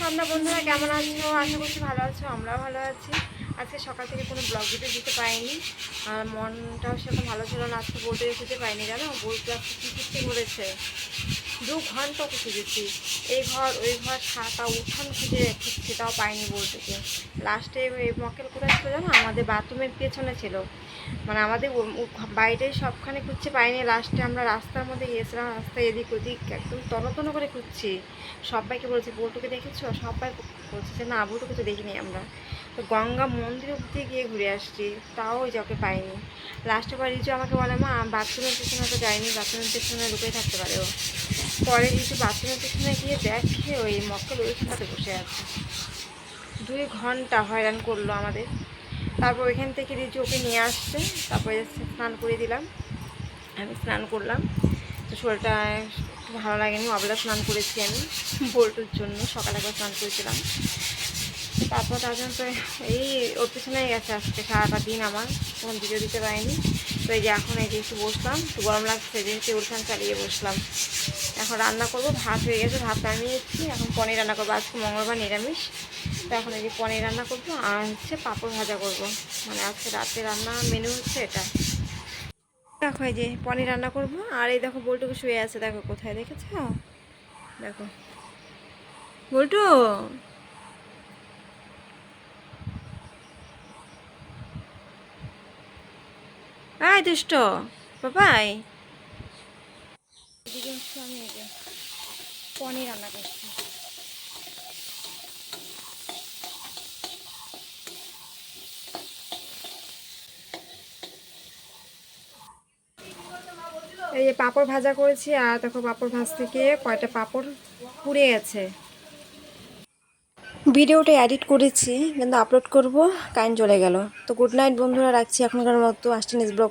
তোমরা বন্ধুরা কেমন আছো? আশা করছি ভালো আছো, আমরাও ভালো আছি। আজকে সকাল থেকে কোনো ব্লগ ভিডিও দিতে পারিনি। আর মনটাও সেরকম ভালো ছিল না, আজকে বলতে খুঁজে পাইনি জানো? বলতে আজকে কী করতে বলেছে? দু ঘণ্টা খুঁজেছি। এই ঘর, ওই ঘর সাতা উঠান খুঁজে খুঁজছি তাও পাইনি বলতে লাস্টে এই মকেল কোথায় ছিল জানো? আমাদের বাথরুমের পেছনে ছিল। মানে আমাদের বাইরে সবখানে খুঁজছে, পাইনি। লাস্টে আমরা রাস্তার মধ্যে গিয়েছিলাম, রাস্তায় এদিক ওদিক একদম তন্ন করে খুঁজছি। সবাইকে বলছি, বল্টুকে দেখেছ? সবাই বলছে যে, না, বল্টুকে তো দেখিনি আমরা। তো গঙ্গা মন্দির অব্দি গিয়ে ঘুরে আসছি, তাও ওই যাকে পাইনি। লাস্টে বার রিজু আমাকে বলে, মা বাথরুমের পেছনে তো যায়নি বাথরুমের পেছনে লুকিয়ে থাকতে পারে ও। পরে রিজু বাথরুমের পেছনে গিয়ে দেখে ওই মক্কেল ওইখানটাতে বসে আছে। দুই ঘণ্টা হয়রান করল আমাদের। তারপর ওইখান থেকে রিজু ওকে নিয়ে আসছে, তারপরে স্নান করে দিলাম। আমি স্নান করলাম। তো শরীরটা একটু ভালো লাগেনি, অবেলা স্নান করেছি আমি, বল্টুর জন্য সকালে একবার স্নান করেছিলাম। তারপর তার জন্য তো এই ওর পিছনেই গেছে আজকে, সারাটা দিন আমার, কোনো ভিডিও দিতে পারিনি। তো এই যে এখন এই যে একটু বসলাম, একটু গরম লাগছে, যেহেতু উঠান চালিয়ে বসলাম। এখন রান্না করব, ভাত হয়ে গেছে, ভাত নামিয়েছি এখন পনির রান্না করব, আজকে মঙ্গলবার নিরামিষ। তো এখন এই যে পনির রান্না করব, আর হচ্ছে পাঁপড় ভাজা করব। মানে আজকে রাতে রান্না মেনু হচ্ছে এটা। দেখো এই যে পনির রান্না করব, আর এই দেখো বল্টুকে শুয়ে আছে, দেখো কোথায় দেখেছ? দেখো। বল্টু! আয় দুষ্ট, বাবাই। এদিকে হচ্ছে আমি এই যে পনির রান্না করছি। এই যে পাঁপড় ভাজা করেছি আর দেখো পাঁপড় ভাজ থেকে কয়টা পাঁপড় পুড়ে গেছে। ভিডিওটা এডিট করেছি, কিন্তু আপলোড করব, কারেন্ট চলে গেল। তো গুড নাইট বন্ধুরা, রাখছি এখনকার মতো, আসছি নিজ ব্লগ